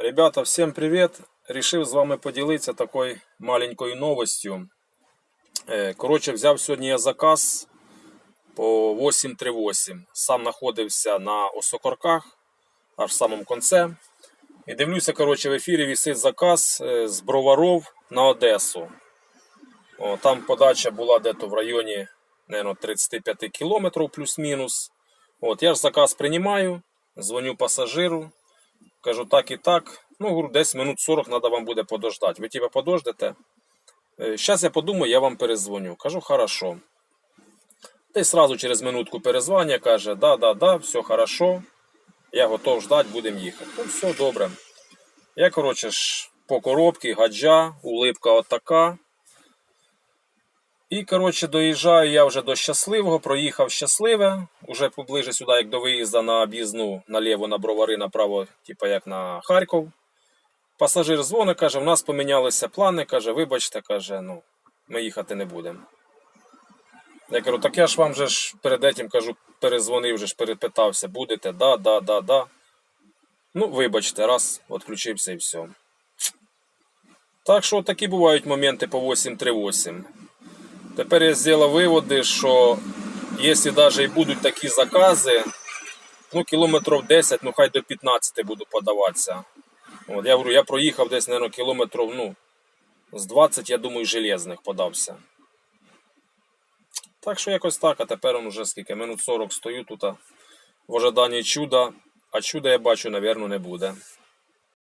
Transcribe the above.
Ребята, всем привет! Рішив з вами поділитися такою маленькою новостю. Е, Коротше, взяв сьогодні я заказ по 838. Сам знаходився на Осокорках, аж в самому конце. І дивлюся, коротше, в ефірі висить заказ з Броваров на Одесу. О, там подача була десь в районі наверно, 35 кілометрів плюс-мінус. От, я ж заказ приймаю, дзвоню пасажиру. Кажу так і так. Ну, говорю, десь минут 40 треба вам буде подождати. Ви типа подождете. Зараз я подумаю, я вам перезвоню. Кажу, хорошо. Десь сразу через минутку перезвання, каже, да, да, да, все хорошо. Я готов ждати, будемо їхати. Ну, все добре. Я, коротше ж, по коробці, гаджа, улипка отака. І, коротше, доїжджаю я вже до щасливого, проїхав щасливе, уже поближе сюди, як до виїзду на об'їзну наліво на бровари, направо, типу як на Харків. Пасажир дзвонить, каже, в нас помінялися плани, каже, вибачте, каже, ну, ми їхати не будемо. Я кажу, так я ж вам же ж перед этим кажу, перезвонив, вже ж перепитався, будете? Да, да, да, да. Ну, вибачте, раз, відключився і все. Так що такі бувають моменти по 838. Тепер я зробив виводи, що якщо навіть і будуть такі закази, ну, кілометрів 10, ну хай до 15 буду подаватися. От, я говорю, я проїхав десь, мабуть, кілометрів, ну, з 20, я думаю, железних подався. Так що якось так, а тепер он уже скільки, минут 40 стою тут в ожиданні чуда, а чуда я бачу, напевно, не буде.